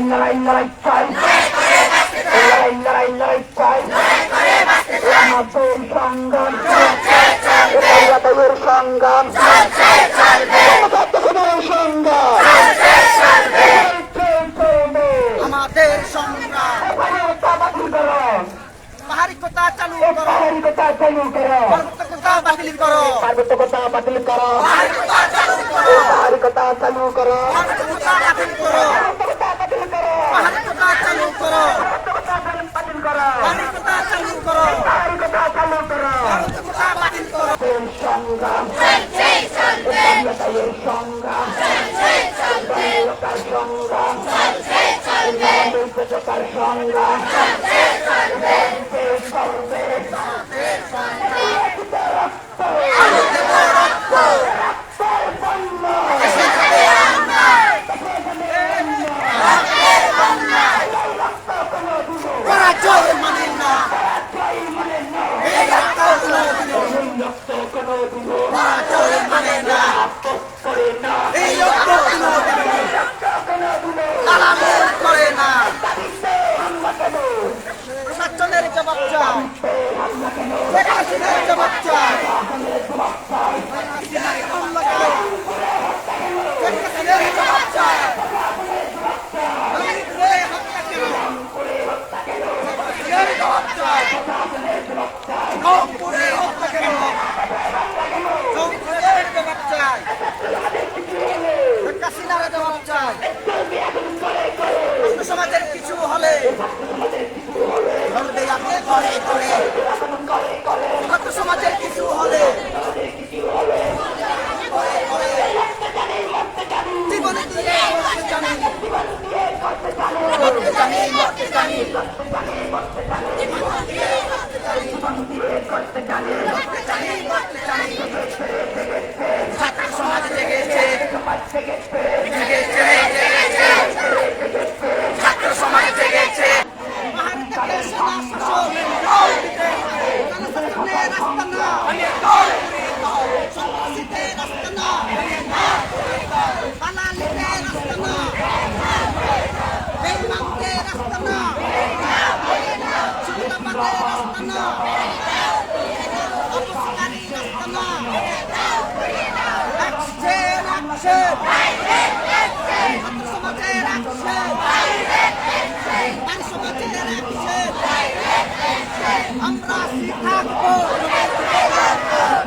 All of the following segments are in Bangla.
লড়াই লড়াই লড়াই চাই লড়াই লড়াই লড়াই চাই আমাদের সংগ্রাম। আমাদের সংগ্রাম আমাদের সংগ্রাম আমাদের সংগ্রাম পাহাড়িকতা চালু করো। পাহাড়িকতা চালু করো। পাহাড়িকতা বাতিল করো। পার্বত্যকতা বাতিল চালু করো। পাহাড়িকতা চালু বাতিল করো পার্বত্যকতা পাহাড়িকতা চালু করো পাহাড়িকতা চালু করো পাহাড়িকতা চালু করো পাহাড়িকতা বাতিল করো সংগ্রাম সংগ্রাম সর্বে ওরা জোর মানে না এই রক্ত কোনো দিন ওরা জোর মানে না এই রক্ত কোনো দিন আলামত করে না জবাব চাও প্রশাসনের জবাব চাও আমরা আছি থাকব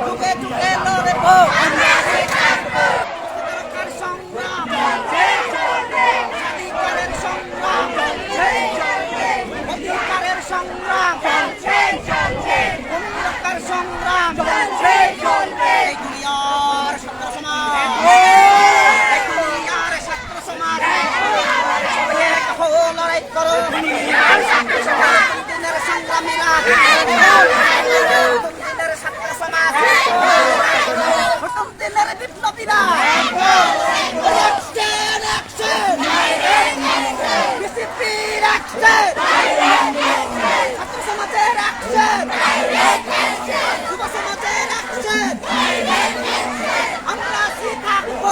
যুগে যুগে লড়বো অধিকার সংগ্রাম অধিকারের সংগ্রাম অধিকারের সংগ্রাম ভূমিরক্ষার সংগ্রাম এই দুনিয়ার ছাত্র সমাজ এই দুনিয়ার ছাত্র সমাজ সবাই এক হো লড়াই করো দিনের সংগ্রামীরা দিনের ছাত্র সমাজ প্রথম দিনের বিপ্লবীরা অ্যাকশন অ্যাকশন বিসিপির অ্যাকশন ছাত্র সমাজের অ্যাকশন যুব সমাজের অ্যাকশন আমরা আছি থাকব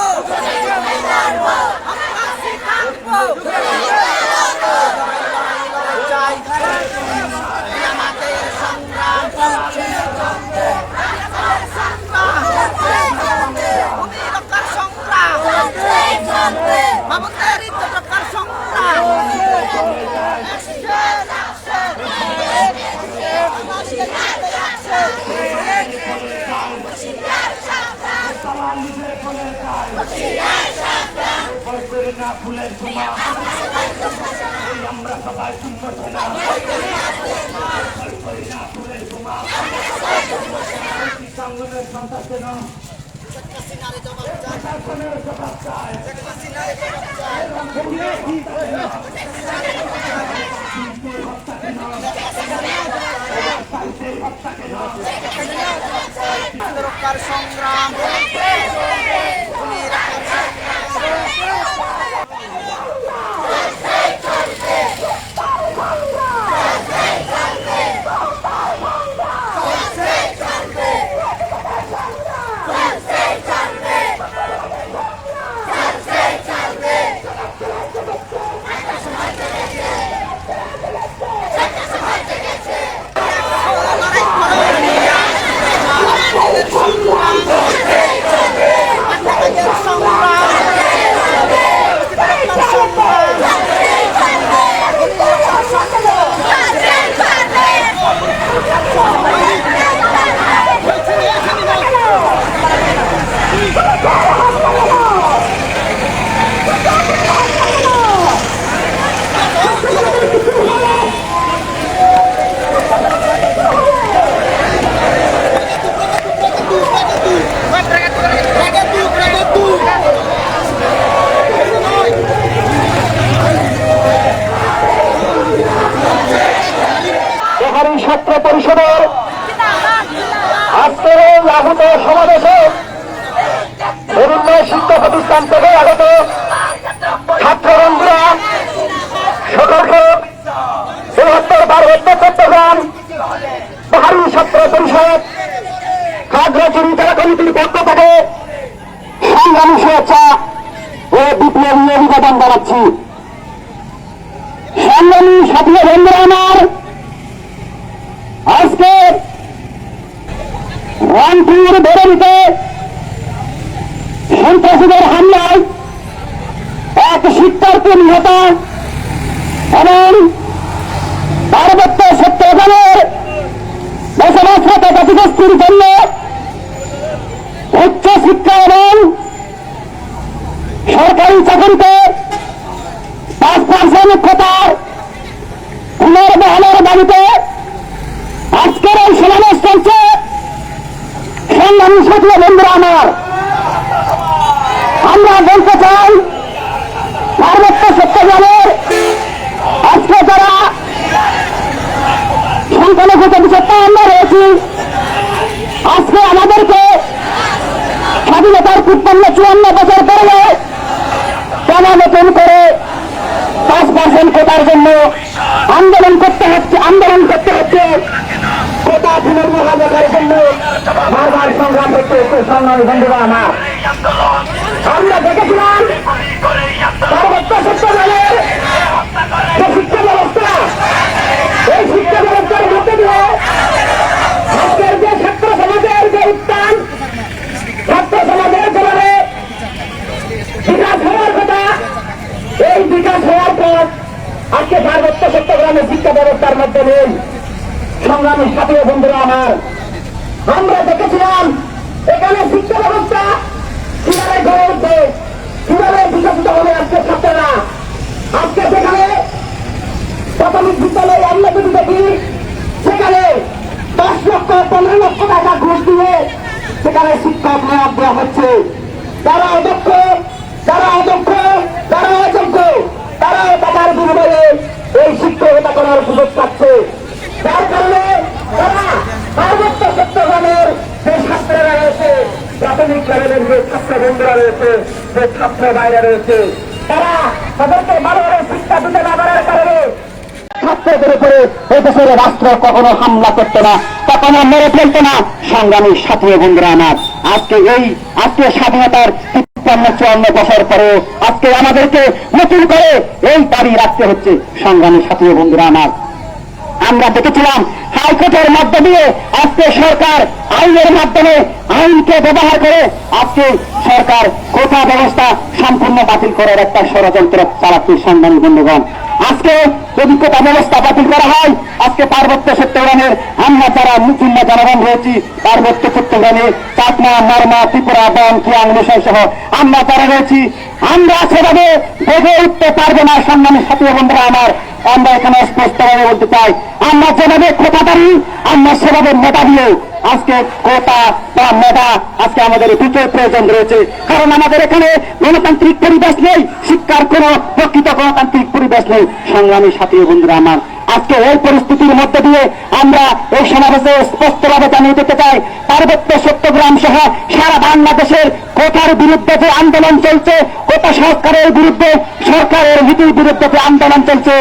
আমরা আছি থাকব চাই এই আমাদের সংগ্রাম ভূমি রক্ষার সংগ্রাম মামুদের ইজ্জত রক্ষার সংগ্রাম Action, action. হাসিনারে জবাব চাই শেখ হাসিনারে জবাব চাই রক্ষার জানাচ্ছি সংগ্রামী সাথী বন্ধুরা আমার আজকে রংপুর বেরোনিতে সন্ত্রাসীদের হামলায় এক শিক্ষার্থী নিহত এবং পার্বত্য সত্যগ্রামের বসবাসরত জাতিগোষ্ঠীর জন্য উচ্চ শিক্ষা এবং সরকারি চাকরিতে পাঁচ পার্সেন্ট কোটার পুনর্বহলের দাবিতে আজকের এই সমাবেশ চলছে সংগ্রামী সাথী বন্ধুরা আমার আমরা বলতে চাই পার্বত্য চট্টগ্রামের আজকে যারা সংখ্যালঘু প্রতিষ্ঠা আমরা রয়েছি আজকে আমাদেরকে স্বাধীনতার তিপ্পান্ন চুয়ান্ন বছর পরে কেন নতুন করে পাঁচ পার্সেন্ট কোটার জন্য আন্দোলন করতে হচ্ছে, আন্দোলন করতে হচ্ছে? কোটা পুনর্বহাল রাখার জন্য বারবার সংগ্রাম করতে হচ্ছে? আমার আমরা দেখেছিলাম পার্বত্য সত্যকালের যে শিক্ষা ব্যবস্থা এই শিক্ষা ব্যবস্থার মধ্যে দিয়ে আজকের যে ছাত্র সমাজের যে উত্থান ছাত্র সমাজের যেভাবে বিকাশ হওয়ার কথা এই বিকাশ হওয়ার পর আজকে পার্বত্য চট্টগ্রামের শিক্ষা ব্যবস্থার মধ্যে নেই সংগ্রামী সাথী বন্ধুরা আমার আমরা দেখেছিলাম এখানে শিক্ষা ব্যবস্থা কীভাবে গড়ে উঠবে কীভাবে বিকশিত হবে আজকে ছাত্ররা আজকে সেখানে প্রাথমিক বিদ্যালয়ে আমরা যদি দেখি সেখানে দশ লক্ষ পনেরো লক্ষ টাকা ঘুষ দিয়ে সেখানে শিক্ষক নিয়োগ দেওয়া হচ্ছে, যারা অদক্ষ যারা অদক্ষ, যারা অযোগ্য, তারা টাকার বিনিময়ে এই শিক্ষকতা করার সুযোগ পাচ্ছে। যার কারণে তারা পার্বত্য চট্টগ্রামের যে ছাত্ররা রয়েছে, প্রাথমিক লেভেলের যে ছাত্র বন্ধুরা রয়েছে, যে ছাত্র বাইরে রয়েছে, তারা তাদেরকে বারবার শিক্ষা দিতে না পারার কারণে ছাত্রদের উপরে এদেশের রাষ্ট্র কখনো হামলা করতো না, কখনো মেরে ফেলতো না। সংগ্রামী সাথী বন্ধুরা আমার, আজকে এই আজকে স্বাধীনতার তিপ্পান্ন চুয়ান্ন বছর পরে আজকে আমাদেরকে নতুন করে এই দাবি রাখতে হচ্ছে, সংগ্রামী সাথী বন্ধুরা আমার। আমরা দেখেছিলাম হাইকোর্টের মধ্য দিয়ে আজকে সরকার আইনের মাধ্যমে আইনকে ব্যবহার করে আজকে সরকার কোটা ব্যবস্থা সম্পূর্ণ বাতিল করার একটা ষড়যন্ত্র চালাচ্ছে সংগ্রামী বন্ধুগণ। আজকে যদি কোটা ব্যবস্থা বাতিল করা হয়। আজকে পার্বত্য চট্টগ্রামের আমরা যারা মুসলিম জনগণ রয়েছি। পার্বত্য চট্টগ্রামে চাকমা নর্মা ত্রিপুরা বন কিয়াং বিষয় সহ আমরা যারা রয়েছি। আমরা সেভাবে বেগে উঠতে পারব না সংগ্রামী সাথী বন্ধুরা আমার। আমরা এখানে স্পষ্টভাবে বলতে চাই, আমরা যেভাবে পারি আমরা সেভাবে মেধা দিয়ে আজকে কোটা বা মেধা আজকে আমাদের দুটোর প্রয়োজন রয়েছে। কারণ আমাদের এখানে গণতান্ত্রিক পরিবেশ নেই, শিক্ষার কোন প্রকৃত গণতান্ত্রিক পরিবেশ নেই। সংগ্রামী সাথী বন্ধুরা আমার, আজকে এই পরিস্থিতির মধ্যে দিয়ে আমরা এই সমাবেশে স্পষ্টভাবে জানিয়ে দিতে চাই, পার্বত্য সত্যগ্রাম সহ সারা বাংলাদেশের কোটার বিরুদ্ধে যে আন্দোলন চলছে, কোটা সংস্কারের বিরুদ্ধে, সরকারের নীতির বিরুদ্ধে যে আন্দোলন চলছে,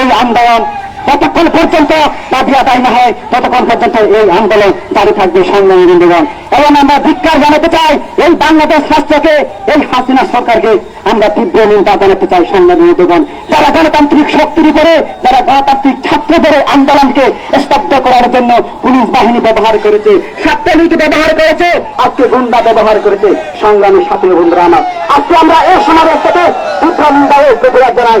এই আন্দোলন যতক্ষণ পর্যন্ত দাবি আদায় না হয়, ততক্ষণ পর্যন্ত এই আন্দোলন জারি থাকবে সংগ্রামী বন্ধুগণ। এবং আমরা ধিক্কার জানাতে চাই, এই বাংলাদেশ রাষ্ট্রকে, এই হাসিনা সরকারকে আমরা তীব্র নিন্দা জানাতে চাই সংগ্রামী বন্ধুগণ। যারা গণতান্ত্রিক শক্তির উপরে, যারা গণতান্ত্রিক ছাত্রদের আন্দোলনকে স্তব্ধ করার জন্য পুলিশ বাহিনী ব্যবহার করেছে ছাত্রলীগ ব্যবহার করেছে, আজকে গুন্ডা ব্যবহার করেছে। সংগ্রামী সাথী বন্ধুরা আমার, আজকে আমরা এই সমাবেশ থেকে তীব্র নিন্দা ও জানাই।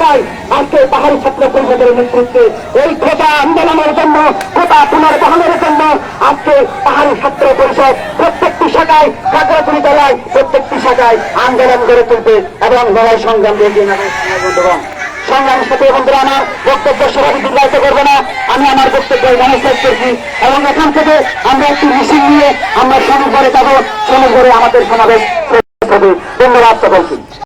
শাখায় আজকে পাহাড়ি ছাত্র পরিষদের নেতৃত্বে? এই কোটা আন্দোলনের জন্য কোটা পুনর্বহনের জন্য আজকে পাহাড়ি ছাত্র পরিষদ প্রত্যেকটি শাখায়, খাগড়াছড়ি জেলায় প্রত্যেকটি শাখায় আন্দোলন গড়ে তুলবে এবং লড়াই সংগ্রাম এগিয়ে নেবে বন্ধুগণ, সংগ্রামের সাথে বন্ধুরা, আমার বক্তব্য সভাপতি দীর্ঘায়িত করব না। আমি আমার বক্তব্য এখানে শেষ করছি এবং এখান থেকে আমরা একটি মিছিল নিয়ে আমরা সমীর যাব। সমীর আমাদের সমাবেশ হবে। ধন্যবাদ সকলকে।